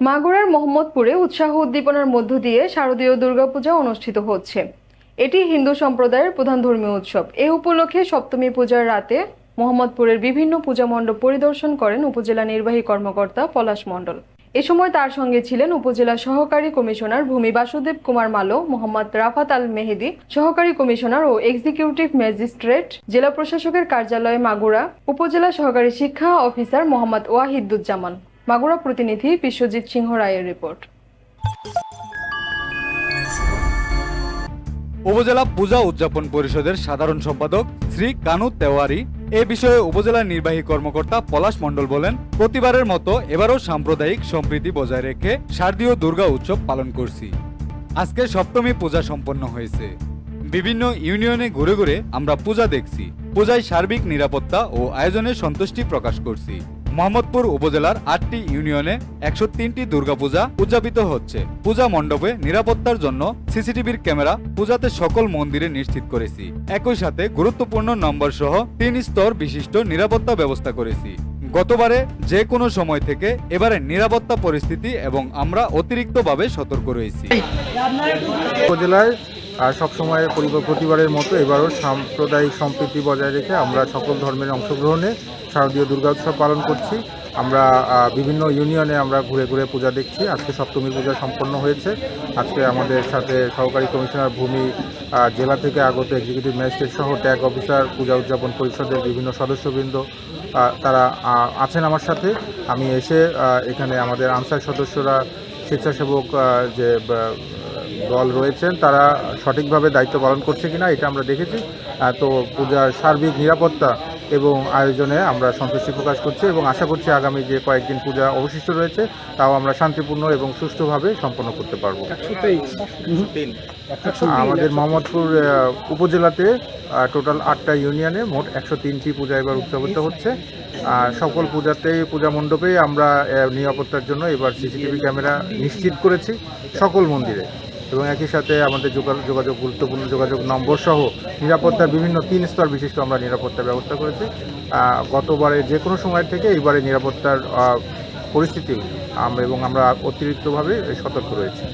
মাগুরার মোহাম্মদপুরে উৎসাহ উদ্দীপনার মধ্য দিয়ে শারদীয় দুর্গাপূজা অনুষ্ঠিত হচ্ছে। এটি হিন্দু সম্প্রদায়ের প্রধান ধর্মীয় উৎসব। এ উপলক্ষে সপ্তমী পূজার রাতে মোহাম্মদপুরের বিভিন্ন পূজা মণ্ডপ পরিদর্শন করেন উপজেলা নির্বাহী কর্মকর্তা পলাশ মণ্ডল। এ সময় তার সঙ্গে ছিলেন উপজেলা সহকারী কমিশনার ভূমি বাসুদেব কুমার মালো, মোহাম্মদ রাফাত আল মেহেদি, সহকারী কমিশনার ও এক্সিকিউটিভ ম্যাজিস্ট্রেট, জেলা প্রশাসকের কার্যালয় মাগুরা, উপজেলা সহকারী শিক্ষা অফিসার মোহাম্মদ ওয়াহিদুজ্জামান। মাগুরা প্রতিনিধি বিশ্বজিৎ সিংহ রায়ের রিপোর্ট। উপজেলা পূজা উদযাপন পরিষদের সাধারণ সম্পাদক শ্রী কানু তেওয়ারি এ বিষয়ে উপজেলা নির্বাহী কর্মকর্তা পলাশ মণ্ডল বলেন, প্রতিবারের মতো এবারও সাম্প্রদায়িক সম্প্রীতি বজায় রেখে শারদীয় দুর্গা উৎসব পালন করছি। আজকে সপ্তমী পূজা সম্পন্ন হয়েছে। বিভিন্ন ইউনিয়নে ঘুরে ঘুরে আমরা পূজা দেখছি। পূজায় সার্বিক নিরাপত্তা ও আয়োজনে সন্তুষ্টি প্রকাশ করছি। মোহাম্মদপুর উপজেলার আটটি ইউনিয়নে একশো তিনটি দুর্গাপূজা উদযাপিত হচ্ছে। পূজা মণ্ডপে নিরাপত্তার জন্য সিসিটিভির ক্যামেরা পূজাতে সকল মন্দিরে নিশ্চিত করেছি। একই সাথে গুরুত্বপূর্ণ নম্বর সহ তিন স্তর বিশিষ্ট নিরাপত্তা ব্যবস্থা করেছি। গতবারে যে কোনো সময় থেকে এবারে নিরাপত্তা পরিস্থিতি এবং আমরা অতিরিক্তভাবে সতর্ক রয়েছি। উপজেলায় আহ, সবসময় পরিবার- প্রতিবারের মতো এবারও সাম্প্রদায়িক সম্প্রীতি বজায় রেখে আমরা সকল ধর্মের অংশগ্রহণে শারদীয় দুর্গা উৎসব পালন করছি। আমরা বিভিন্ন ইউনিয়নে আমরা ঘুরে ঘুরে পূজা দেখছি। আজকে সপ্তমী পূজা সম্পন্ন হয়েছে। আজকে আমাদের সাথে সহকারী কমিশনার ভূমি জেলা থেকে আগত এক্সিকিউটিভ ম্যাজিস্ট্রেট সহ ট্যাগ অফিসার পূজা উদযাপন পরিষদের বিভিন্ন সদস্যবৃন্দ তারা আছেন আমার সাথে। আমি এসে এখানে আমাদের আনসার সদস্যরা স্বেচ্ছাসেবক যে দল রয়েছেন, তারা সঠিকভাবে দায়িত্ব পালন করছে কিনা এটা আমরা দেখেছি। তো পূজার সার্বিক নিরাপত্তা এবং আয়োজনে আমরা সন্তুষ্টি প্রকাশ করছি এবং আশা করছি আগামী যে কয়েকদিন পূজা অবশিষ্ট রয়েছে, তাও আমরা শান্তিপূর্ণ এবং সুষ্ঠুভাবে সম্পন্ন করতে পারব। আমাদের মোহাম্মদপুর উপজেলাতে টোটাল আটটা ইউনিয়নে মোট একশো তিনটি পূজা এবার উদযাপিত হচ্ছে। আর সকল পূজাতেই পূজা মণ্ডপেই আমরা নিরাপত্তার জন্য এবার সিসিটিভি ক্যামেরা নিশ্চিত করেছি সকল মন্দিরে। এবং একই সাথে আমাদের যোগা- যোগাযোগ, গুরুত্বপূর্ণ যোগাযোগ নম্বর সহ নিরাপত্তার বিভিন্ন তিন স্তর বিশিষ্ট আমরা নিরাপত্তার ব্যবস্থা করেছি। গতবারে যে কোনো সময় থেকে এইবারে নিরাপত্তার পরিস্থিতি এবং আমরা অতিরিক্তভাবে সতর্ক রয়েছি।